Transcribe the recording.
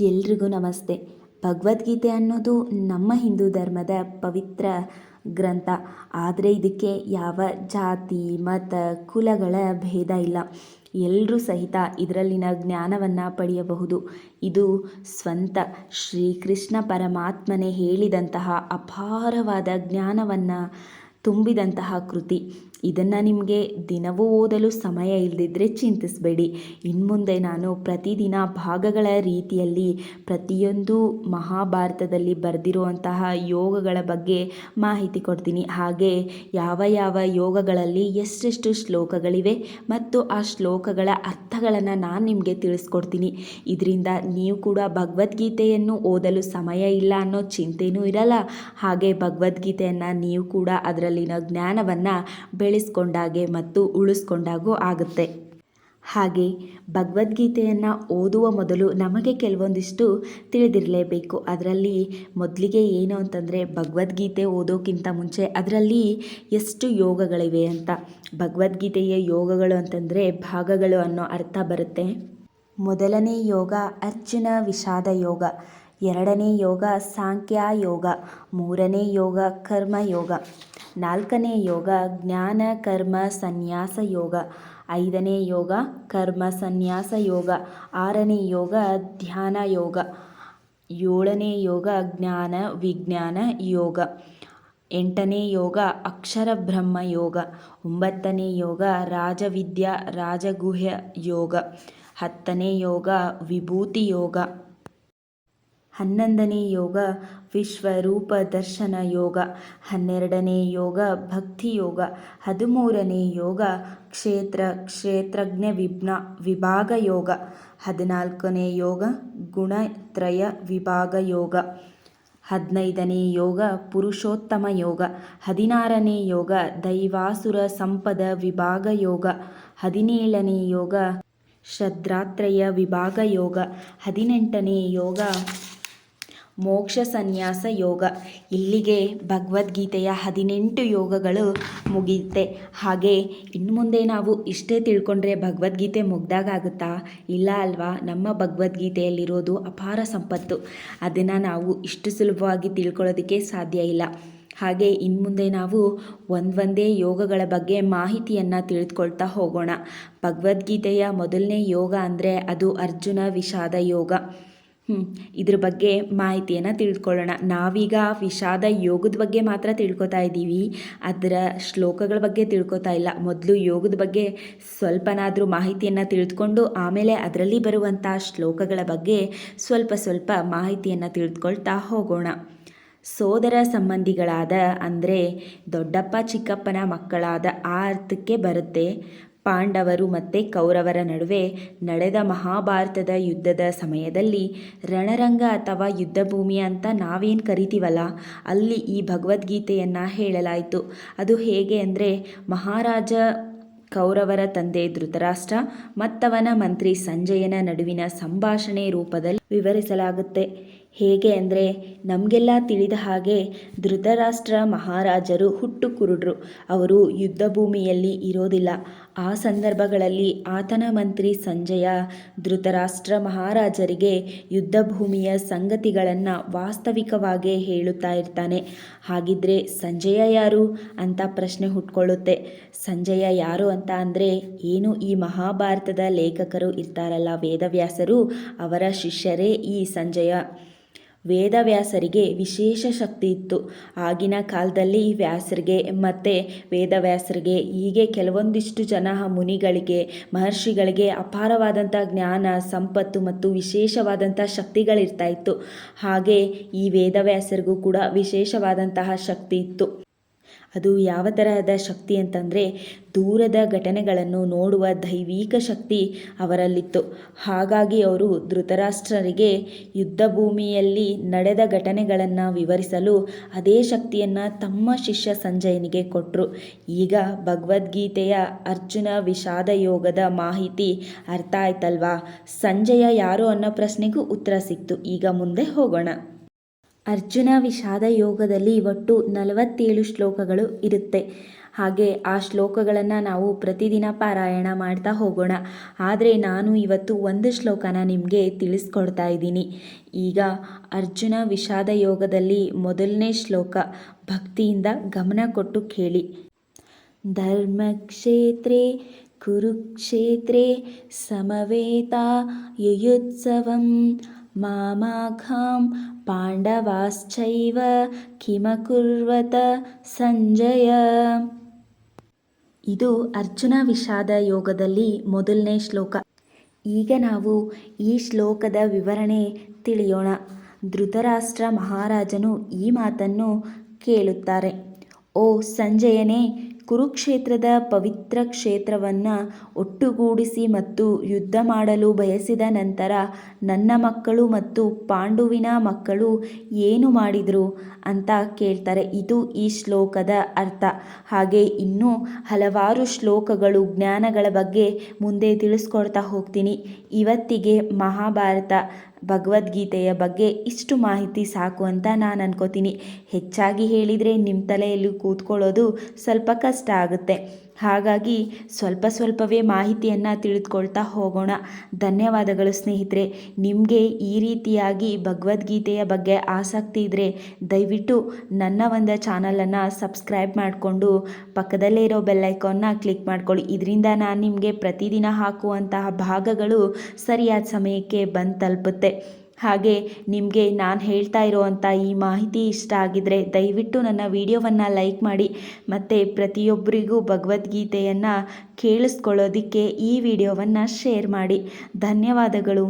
ಎಲ್ರಿಗೂ ನಮಸ್ತೆ. ಭಗವದ್ಗೀತೆ ಅನ್ನೋದು ನಮ್ಮ ಹಿಂದೂ ಧರ್ಮದ ಪವಿತ್ರ ಗ್ರಂಥ. ಆದರೆ ಇದಕ್ಕೆ ಯಾವ ಜಾತಿ, ಮತ, ಕುಲಗಳ ಭೇದ ಇಲ್ಲ. ಎಲ್ಲರೂ ಸಹಿತ ಇದರಲ್ಲಿನ ಜ್ಞಾನವನ್ನು ಪಡೆಯಬಹುದು. ಇದು ಸ್ವಂತ ಶ್ರೀಕೃಷ್ಣ ಪರಮಾತ್ಮನೇ ಹೇಳಿದಂತಹ ಅಪಾರವಾದ ಜ್ಞಾನವನ್ನು ತುಂಬಿದಂತಹ ಕೃತಿ. ಇದನ್ನು ನಿಮಗೆ ದಿನವೂ ಓದಲು ಸಮಯ ಇಲ್ಲದಿದ್ದರೆ ಚಿಂತಿಸಬೇಡಿ. ಇನ್ಮುಂದೆ ನಾನು ಪ್ರತಿದಿನ ಭಾಗಗಳ ರೀತಿಯಲ್ಲಿ ಪ್ರತಿಯೊಂದು ಮಹಾಭಾರತದಲ್ಲಿ ಬರೆದಿರುವಂತಹ ಯೋಗಗಳ ಬಗ್ಗೆ ಮಾಹಿತಿ ಕೊಡ್ತೀನಿ. ಹಾಗೆ ಯಾವ ಯಾವ ಯೋಗಗಳಲ್ಲಿ ಎಷ್ಟೆಷ್ಟು ಶ್ಲೋಕಗಳಿವೆ ಮತ್ತು ಆ ಶ್ಲೋಕಗಳ ಅರ್ಥಗಳನ್ನು ನಾನು ನಿಮಗೆ ತಿಳಿಸ್ಕೊಡ್ತೀನಿ. ಇದರಿಂದ ನೀವು ಕೂಡ ಭಗವದ್ಗೀತೆಯನ್ನು ಓದಲು ಸಮಯ ಇಲ್ಲ ಅನ್ನೋ ಚಿಂತೆಯೂ ಇರಲ್ಲ. ಹಾಗೆ ಭಗವದ್ಗೀತೆಯನ್ನು ನೀವು ಕೂಡ ಅದರಲ್ಲಿನ ಜ್ಞಾನವನ್ನು ಬೆಳೆಸ್ಕೊಂಡಾಗೆ ಮತ್ತು ಉಳಿಸ್ಕೊಂಡಾಗೂ ಆಗುತ್ತೆ. ಹಾಗೆ ಭಗವದ್ಗೀತೆಯನ್ನು ಓದುವ ಮೊದಲು ನಮಗೆ ಕೆಲವೊಂದಿಷ್ಟು ತಿಳಿದಿರಲೇಬೇಕು. ಅದರಲ್ಲಿ ಮೊದಲಿಗೆ ಏನು ಅಂತಂದರೆ ಭಗವದ್ಗೀತೆ ಓದೋಕ್ಕಿಂತ ಮುಂಚೆ ಅದರಲ್ಲಿ ಎಷ್ಟು ಯೋಗಗಳಿವೆ ಅಂತ. ಭಗವದ್ಗೀತೆಯ ಯೋಗಗಳು ಅಂತಂದರೆ ಭಾಗಗಳು ಅನ್ನೋ ಅರ್ಥ ಬರುತ್ತೆ. ಮೊದಲನೇ ಯೋಗ ಅರ್ಜುನ ವಿಷಾದ ಯೋಗ. ಎರಡನೇ ಯೋಗ ಸಾಂಖ್ಯ ಯೋಗ. ಮೂರನೇ ಯೋಗ ಕರ್ಮ ಯೋಗ. ನಾಲ್ಕನೇ ಯೋಗ, ಜ್ಞಾನ, ಕರ್ಮ, ಸನ್ಯಾಸ ಯೋಗ. ಐದನೇ ಯೋಗ, ಕರ್ಮ, ಸನ್ಯಾಸ ಯೋಗ. ಆರನೇ ಯೋಗ, ಧ್ಯಾನ ಯೋಗ. ಏಳನೇ ಯೋಗ, ಜ್ಞಾನ, ವಿಜ್ಞಾನ ಯೋಗ. ಎಂಟನೇ ಯೋಗ, ಅಕ್ಷರ ಬ್ರಹ್ಮ ಯೋಗ. ಒಂಬತ್ತನೇ ಯೋಗ, ರಾಜವಿದ್ಯಾ, ರಾಜಗುಹ್ಯ ಯೋಗ. ಹತ್ತನೇ ಯೋಗ, ವಿಭೂತಿ ಯೋಗ. ಹನ್ನೊಂದನೇ ಯೋಗ ವಿಶ್ವರೂಪ ದರ್ಶನ ಯೋಗ, ಹನ್ನೆರಡನೇ ಯೋಗ, ಭಕ್ತಿ ಯೋಗ, ಹದಿಮೂರನೇ ಯೋಗ, ಕ್ಷೇತ್ರ, ಕ್ಷೇತ್ರಜ್ಞ ವಿಜ್ಞ ವಿಭಾಗ ಯೋಗ, ಹದಿನಾಲ್ಕನೇ ಯೋಗ, ಗುಣತ್ರಯ ವಿಭಾಗ ಯೋಗ, ಹದಿನೈದನೇ ಯೋಗ, ಪುರುಷೋತ್ತಮ ಯೋಗ, ಹದಿನಾರನೇ ಯೋಗ, ದೈವಾಸುರ ಸಂಪದ ವಿಭಾಗ ಯೋಗ, ಹದಿನೇಳನೇ ಯೋಗ ಶದ್ರಾತ್ರಯ ವಿಭಾಗ ಯೋಗ, ಹದಿನೆಂಟನೇ ಯೋಗ ಮೋಕ್ಷ ಸನ್ಯಾಸ ಯೋಗ. ಇಲ್ಲಿಗೆ ಭಗವದ್ಗೀತೆಯ ಹದಿನೆಂಟು ಯೋಗಗಳು ಮುಗಿಯುತ್ತೆ. ಹಾಗೆ ಇನ್ನು ಮುಂದೆ ನಾವು ಇಷ್ಟೇ ತಿಳ್ಕೊಂಡ್ರೆ ಭಗವದ್ಗೀತೆ ಮುಗ್ದಾಗುತ್ತಾ ಇಲ್ಲ ಅಲ್ವಾ? ನಮ್ಮ ಭಗವದ್ಗೀತೆಯಲ್ಲಿರೋದು ಅಪಾರ ಸಂಪತ್ತು. ಅದನ್ನು ನಾವು ಇಷ್ಟು ಸುಲಭವಾಗಿ ತಿಳ್ಕೊಳ್ಳೋದಕ್ಕೆ ಸಾಧ್ಯ ಇಲ್ಲ. ಹಾಗೆ ಇನ್ನು ಮುಂದೆ ನಾವು ಒಂದೊಂದೇ ಯೋಗಗಳ ಬಗ್ಗೆ ಮಾಹಿತಿಯನ್ನು ತಿಳಿದುಕೊಳ್ತಾ ಹೋಗೋಣ. ಭಗವದ್ಗೀತೆಯ ಮೊದಲನೇ ಯೋಗ ಅಂದರೆ ಅದು ಅರ್ಜುನ ವಿಷಾದ ಯೋಗ. ಹ್ಞೂ ಇದ್ರ ಬಗ್ಗೆ ಮಾಹಿತಿಯನ್ನು ತಿಳ್ಕೊಳ್ಳೋಣ. ನಾವೀಗ ವಿಷಾದ ಯೋಗದ ಬಗ್ಗೆ ಮಾತ್ರ ತಿಳ್ಕೊತಾ ಇದ್ದೀವಿ. ಅದರ ಶ್ಲೋಕಗಳ ಬಗ್ಗೆ ತಿಳ್ಕೊತಾ ಇಲ್ಲ. ಮೊದಲು ಯೋಗದ ಬಗ್ಗೆ ಸ್ವಲ್ಪನಾದರೂ ಮಾಹಿತಿಯನ್ನು ತಿಳಿದುಕೊಂಡು ಆಮೇಲೆ ಅದರಲ್ಲಿ ಬರುವಂಥ ಶ್ಲೋಕಗಳ ಬಗ್ಗೆ ಸ್ವಲ್ಪ ಸ್ವಲ್ಪ ಮಾಹಿತಿಯನ್ನು ತಿಳಿದುಕೊಳ್ತಾ ಹೋಗೋಣ. ಸೋದರ ಸಂಬಂಧಿಗಳಾದ ಅಂದರೆ ದೊಡ್ಡಪ್ಪ ಚಿಕ್ಕಪ್ಪನ ಮಕ್ಕಳಾದ ಆ ಅರ್ಥಕ್ಕೆ ಬರುತ್ತೆ. ಪಾಂಡವರು ಮತ್ತು ಕೌರವರ ನಡುವೆ ನಡೆದ ಮಹಾಭಾರತದ ಯುದ್ಧದ ಸಮಯದಲ್ಲಿ ರಣರಂಗ ಅಥವಾ ಯುದ್ಧಭೂಮಿ ಅಂತ ನಾವೇನು ಕರಿತೀವಲ್ಲ, ಅಲ್ಲಿ ಈ ಭಗವದ್ಗೀತೆಯನ್ನು ಹೇಳಲಾಯಿತು. ಅದು ಹೇಗೆ ಅಂದರೆ, ಮಹಾರಾಜ ಕೌರವರ ತಂದೆ ಧೃತರಾಷ್ಟ್ರ ಮತ್ತವನ ಮಂತ್ರಿ ಸಂಜಯನ ನಡುವಿನ ಸಂಭಾಷಣೆ ರೂಪದಲ್ಲಿ ವಿವರಿಸಲಾಗುತ್ತೆ. ಹೇಗೆ ಅಂದರೆ ನಮಗೆಲ್ಲ ತಿಳಿದ ಹಾಗೆ ಧೃತರಾಷ್ಟ್ರ ಮಹಾರಾಜರು ಹುಟ್ಟು ಕುರುಡ್ರು ಅವರು ಯುದ್ಧ ಭೂಮಿಯಲ್ಲಿ ಇರೋದಿಲ್ಲ. ಆ ಸಂದರ್ಭಗಳಲ್ಲಿ ಆತನ ಮಂತ್ರಿ ಸಂಜಯ ಧೃತರಾಷ್ಟ್ರ ಮಹಾರಾಜರಿಗೆ ಯುದ್ಧ ಭೂಮಿಯ ಸಂಗತಿಗಳನ್ನು ವಾಸ್ತವಿಕವಾಗಿ ಹೇಳುತ್ತಾ ಇರ್ತಾನೆ. ಹಾಗಿದ್ರೆ ಸಂಜಯ ಯಾರು ಅಂತ ಪ್ರಶ್ನೆ ಹುಟ್ಕೊಳ್ಳುತ್ತೆ. ಸಂಜಯ ಯಾರು ಅಂತ ಅಂದರೆ ಏನು ಈ ಮಹಾಭಾರತದ ಲೇಖಕರು ಇರ್ತಾರಲ್ಲ ವೇದವ್ಯಾಸರು, ಅವರ ಶಿಷ್ಯರೇ ಈ ಸಂಜಯ. ವೇದವ್ಯಾಸರಿಗೆ ವಿಶೇಷ ಶಕ್ತಿ ಇತ್ತು. ಆಗಿನ ಕಾಲದಲ್ಲಿ ವ್ಯಾಸರಿಗೆ ಮತ್ತು ವೇದವ್ಯಾಸರಿಗೆ ಹೀಗೆ ಕೆಲವೊಂದಿಷ್ಟು ಜನ ಮುನಿಗಳಿಗೆ, ಮಹರ್ಷಿಗಳಿಗೆ ಅಪಾರವಾದಂಥ ಜ್ಞಾನ, ಸಂಪತ್ತು ಮತ್ತು ವಿಶೇಷವಾದಂಥ ಶಕ್ತಿಗಳಿರ್ತಾ ಇತ್ತು. ಹಾಗೆ ಈ ವೇದವ್ಯಾಸರಿಗೂ ಕೂಡ ವಿಶೇಷವಾದಂತಹ ಶಕ್ತಿ ಇತ್ತು. ಅದು ಯಾವ ತರಹದ ಶಕ್ತಿ ಅಂತಂದರೆ ದೂರದ ಘಟನೆಗಳನ್ನು ನೋಡುವ ದೈವಿಕ ಶಕ್ತಿ ಅವರಲ್ಲಿತ್ತು. ಹಾಗಾಗಿ ಅವರು ಧೃತರಾಷ್ಟ್ರರಿಗೆ ಯುದ್ಧ ಭೂಮಿಯಲ್ಲಿ ನಡೆದ ಘಟನೆಗಳನ್ನು ವಿವರಿಸಲು ಅದೇ ಶಕ್ತಿಯನ್ನು ತಮ್ಮ ಶಿಷ್ಯ ಸಂಜಯನಿಗೆ ಕೊಟ್ಟರು ಈಗ ಭಗವದ್ಗೀತೆಯ ಅರ್ಜುನ ವಿಷಾದ ಯೋಗದ ಮಾಹಿತಿ ಅರ್ಥ ಆಯ್ತಲ್ವಾ? ಸಂಜಯ ಯಾರು ಅನ್ನೋ ಪ್ರಶ್ನೆಗೂ ಉತ್ತರ ಸಿಕ್ತು. ಈಗ ಮುಂದೆ ಹೋಗೋಣ. ಅರ್ಜುನ ವಿಷಾದ ಯೋಗದಲ್ಲಿ ಒಟ್ಟು ನಲವತ್ತೇಳು ಶ್ಲೋಕಗಳು ಇರುತ್ತೆ. ಹಾಗೆ ಆ ಶ್ಲೋಕಗಳನ್ನು ನಾವು ಪ್ರತಿದಿನ ಪಾರಾಯಣ ಮಾಡ್ತಾ ಹೋಗೋಣ. ಆದರೆ ನಾನು ಇವತ್ತು ಒಂದು ಶ್ಲೋಕನ ನಿಮಗೆ ತಿಳಿಸ್ಕೊಡ್ತಾ ಇದ್ದೀನಿ. ಈಗ ಅರ್ಜುನ ವಿಷಾದ ಯೋಗದಲ್ಲಿ ಮೊದಲನೇ ಶ್ಲೋಕ, ಭಕ್ತಿಯಿಂದ ಗಮನ ಕೊಟ್ಟು ಕೇಳಿ. ಧರ್ಮಕ್ಷೇತ್ರೇ, ಕುರುಕ್ಷೇತ್ರೇ, ಸಮವೇತ, ಯುಯುತ್ಸವಂ ಮಾಮಾಘಾಂ ಪಾಂಡವಾಶ್ಚೈವ ಕಿಮಕುರ್ವತ ಸಂಜಯ ಇದು ಅರ್ಜುನ ವಿಷಾದ ಯೋಗದಲ್ಲಿ ಮೊದಲನೇ ಶ್ಲೋಕ. ಈಗ ನಾವು ಈ ಶ್ಲೋಕದ ವಿವರಣೆ ತಿಳಿಯೋಣ. ಧೃತರಾಷ್ಟ್ರ ಮಹಾರಾಜನು ಈ ಮಾತನ್ನು ಕೇಳುತ್ತಾರೆ. ಓ ಸಂಜಯನೇ ಕುರುಕ್ಷೇತ್ರದ ಪವಿತ್ರ ಕ್ಷೇತ್ರವನ್ನು ಒಟ್ಟುಗೂಡಿಸಿ ಮತ್ತು ಯುದ್ಧ ಮಾಡಲು ಬಯಸಿದ ನಂತರ ನನ್ನ ಮಕ್ಕಳು ಮತ್ತು ಪಾಂಡುವಿನ ಮಕ್ಕಳು ಏನು ಮಾಡಿದರು ಅಂತ ಕೇಳ್ತಾರೆ. ಇದು ಈ ಶ್ಲೋಕದ ಅರ್ಥ. ಹಾಗೆ ಇನ್ನೂ ಹಲವಾರು ಶ್ಲೋಕಗಳು ಜ್ಞಾನಗಳ ಬಗ್ಗೆ ಮುಂದೆ ತಿಳಿಸ್ಕೊಡ್ತಾ ಹೋಗ್ತೀನಿ. ಇವತ್ತಿಗೆ ಮಹಾಭಾರತ. ಭಗವದ್ಗೀತೆಯ ಬಗ್ಗೆ ಇಷ್ಟು ಮಾಹಿತಿ ಸಾಕು ಅಂತ ನಾನು ಅನ್ಕೋತೀನಿ. ಹೆಚ್ಚಾಗಿ ಹೇಳಿದರೆ ನಿಮ್ಮ ತಲೆಯಲ್ಲಿ ಕೂತ್ಕೊಳ್ಳೋದು ಸ್ವಲ್ಪ ಕಷ್ಟ ಆಗುತ್ತೆ. ಹಾಗಾಗಿ ಸ್ವಲ್ಪ ಸ್ವಲ್ಪವೇ ಮಾಹಿತಿಯನ್ನು ತಿಳಿದುಕೊಳ್ತಾ ಹೋಗೋಣ. ಧನ್ಯವಾದಗಳು ಸ್ನೇಹಿತರೆ. ನಿಮಗೆ ಈ ರೀತಿಯಾಗಿ ಭಗವದ್ಗೀತೆಯ ಬಗ್ಗೆ ಆಸಕ್ತಿ ಇದ್ದರೆ ದಯವಿಟ್ಟು ನನ್ನ ಒಂದು ಚಾನಲನ್ನು ಸಬ್ಸ್ಕ್ರೈಬ್ ಮಾಡಿಕೊಂಡು ಪಕ್ಕದಲ್ಲೇ ಇರೋ ಬೆಲ್ಲೈಕಾನ್ನ ಕ್ಲಿಕ್ ಮಾಡ್ಕೊಳ್ಳಿ. ಇದರಿಂದ ನಾನು ನಿಮಗೆ ಪ್ರತಿದಿನ ಹಾಕುವಂತಹ ಭಾಗಗಳು ಸರಿಯಾದ ಸಮಯಕ್ಕೆ ಬಂದು ತಲುಪುತ್ತೆ. ಹಾಗೆ ನಿಮಗೆ ನಾನು ಹೇಳ್ತಾ ಇರೋವಂಥ ಈ ಮಾಹಿತಿ ಇಷ್ಟ ಆಗಿದರೆ ದಯವಿಟ್ಟು ನನ್ನ ವಿಡಿಯೋವನ್ನು ಲೈಕ್ ಮಾಡಿ ಮತ್ತು ಪ್ರತಿಯೊಬ್ಬರಿಗೂ ಭಗವದ್ಗೀತೆಯನ್ನು ಕೇಳಿಸ್ಕೊಳ್ಳೋದಕ್ಕೆ ಈ ವಿಡಿಯೋವನ್ನು ಶೇರ್ ಮಾಡಿ. ಧನ್ಯವಾದಗಳು.